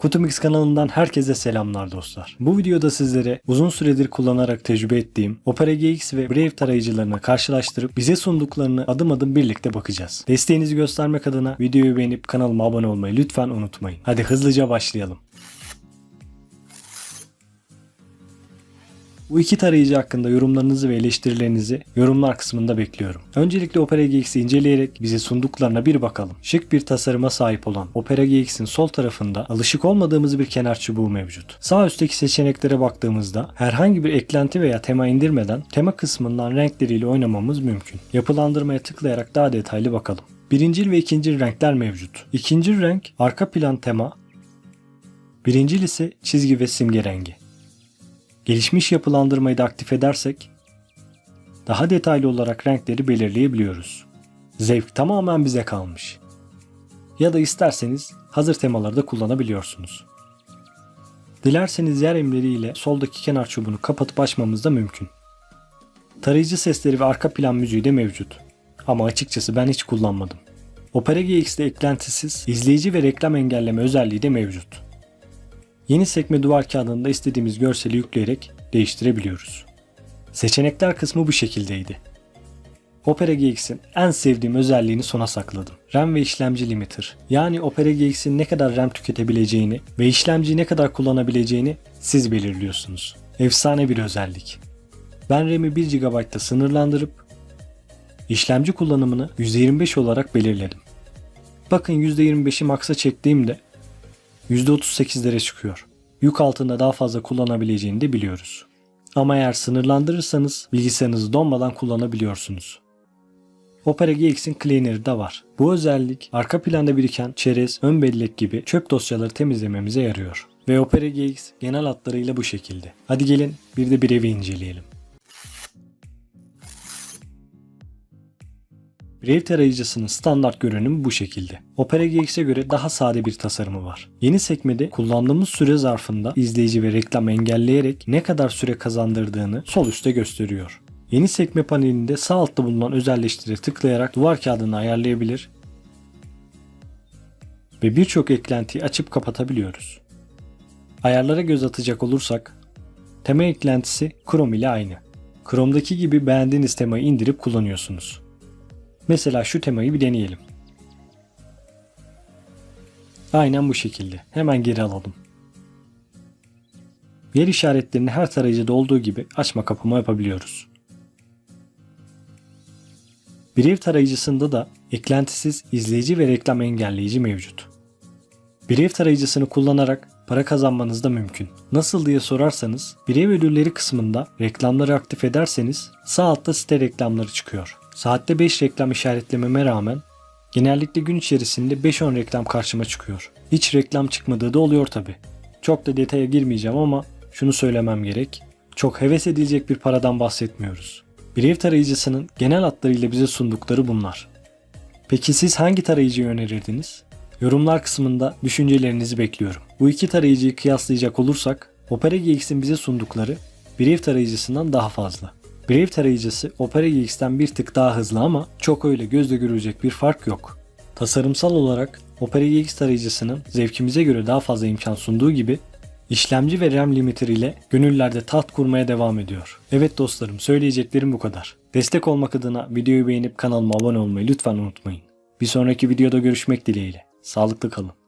Kutumix kanalından herkese selamlar dostlar. Bu videoda sizlere uzun süredir kullanarak tecrübe ettiğim Opera GX ve Brave tarayıcılarını karşılaştırıp bize sunduklarını adım adım birlikte bakacağız. Desteğinizi göstermek adına videoyu beğenip kanalıma abone olmayı lütfen unutmayın. Hadi hızlıca başlayalım. Bu iki tarayıcı hakkında yorumlarınızı ve eleştirilerinizi yorumlar kısmında bekliyorum. Öncelikle Opera GX'i inceleyerek bize sunduklarına bir bakalım. Şık bir tasarıma sahip olan Opera GX'in sol tarafında alışık olmadığımız bir kenar çubuğu mevcut. Sağ üstteki seçeneklere baktığımızda herhangi bir eklenti veya tema indirmeden tema kısmından renkleriyle oynamamız mümkün. Yapılandırmaya tıklayarak daha detaylı bakalım. Birincil ve ikincil renkler mevcut. İkincil renk arka plan tema, birincil ise çizgi ve simge rengi. Gelişmiş yapılandırmayı da aktif edersek daha detaylı olarak renkleri belirleyebiliyoruz. Zevk tamamen bize kalmış. Ya da isterseniz hazır temaları da kullanabiliyorsunuz. Dilerseniz yer emleriyle soldaki kenar çubuğunu kapatıp açmamız da mümkün. Tarayıcı sesleri ve arka plan müziği de mevcut. Ama açıkçası ben hiç kullanmadım. Opera GX'de eklentisiz izleyici ve reklam engelleme özelliği de mevcut. Yeni sekme duvar kağıdında istediğimiz görseli yükleyerek değiştirebiliyoruz. Seçenekler kısmı bu şekildeydi. Opera GX'in en sevdiğim özelliğini sona sakladım. RAM ve işlemci limiter. Yani Opera GX'in ne kadar RAM tüketebileceğini ve işlemciyi ne kadar kullanabileceğini siz belirliyorsunuz. Efsane bir özellik. Ben RAM'i 1 GB'da sınırlandırıp işlemci kullanımını %25 olarak belirledim. Bakın %25'i maksa çektiğimde %38'lere çıkıyor. Yük altında daha fazla kullanabileceğini de biliyoruz. Ama eğer sınırlandırırsanız bilgisayarınızı donmadan kullanabiliyorsunuz. Opera GX'in cleaner'ı da var. Bu özellik arka planda biriken çerez, ön bellek gibi çöp dosyaları temizlememize yarıyor. Ve Opera GX genel hatlarıyla bu şekilde. Hadi gelin bir de bir evi inceleyelim. Brave tarayıcısının standart görünümü bu şekilde. Opera GX'e göre daha sade bir tasarımı var. Yeni sekmede kullandığımız süre zarfında izleyici ve reklam engelleyerek ne kadar süre kazandırdığını sol üstte gösteriyor. Yeni sekme panelinde sağ altta bulunan özelleştire tıklayarak duvar kağıdını ayarlayabilir ve birçok eklentiyi açıp kapatabiliyoruz. Ayarlara göz atacak olursak tema eklentisi Chrome ile aynı. Chrome'daki gibi beğendiğiniz temayı indirip kullanıyorsunuz. Mesela şu temayı bir deneyelim. Aynen bu şekilde. Hemen geri alalım. Yer işaretlerini her tarayıcıda olduğu gibi açma kapama yapabiliyoruz. Brave tarayıcısında da eklentisiz izleyici ve reklam engelleyici mevcut. Brave tarayıcısını kullanarak para kazanmanız da mümkün. Nasıl diye sorarsanız Brave ödülleri kısmında reklamları aktif ederseniz sağ altta site reklamları çıkıyor. Saatte 5 reklam işaretlememe rağmen genellikle gün içerisinde 5-10 reklam karşıma çıkıyor. Hiç reklam çıkmadığı da oluyor tabi. Çok da detaya girmeyeceğim ama şunu söylemem gerek. Çok heves edilecek bir paradan bahsetmiyoruz. Brave tarayıcısının genel hatlarıyla bize sundukları bunlar. Peki siz hangi tarayıcıyı önerirdiniz? Yorumlar kısmında düşüncelerinizi bekliyorum. Bu iki tarayıcıyı kıyaslayacak olursak Opera GX'in bize sundukları Brave tarayıcısından daha fazla. Brave tarayıcısı Opera GX'ten bir tık daha hızlı ama çok öyle gözle görülecek bir fark yok. Tasarımsal olarak Opera GX tarayıcısının zevkimize göre daha fazla imkan sunduğu gibi işlemci ve RAM limiter ile gönüllerde taht kurmaya devam ediyor. Evet dostlarım söyleyeceklerim bu kadar. Destek olmak adına videoyu beğenip kanalıma abone olmayı lütfen unutmayın. Bir sonraki videoda görüşmek dileğiyle. Sağlıklı kalın.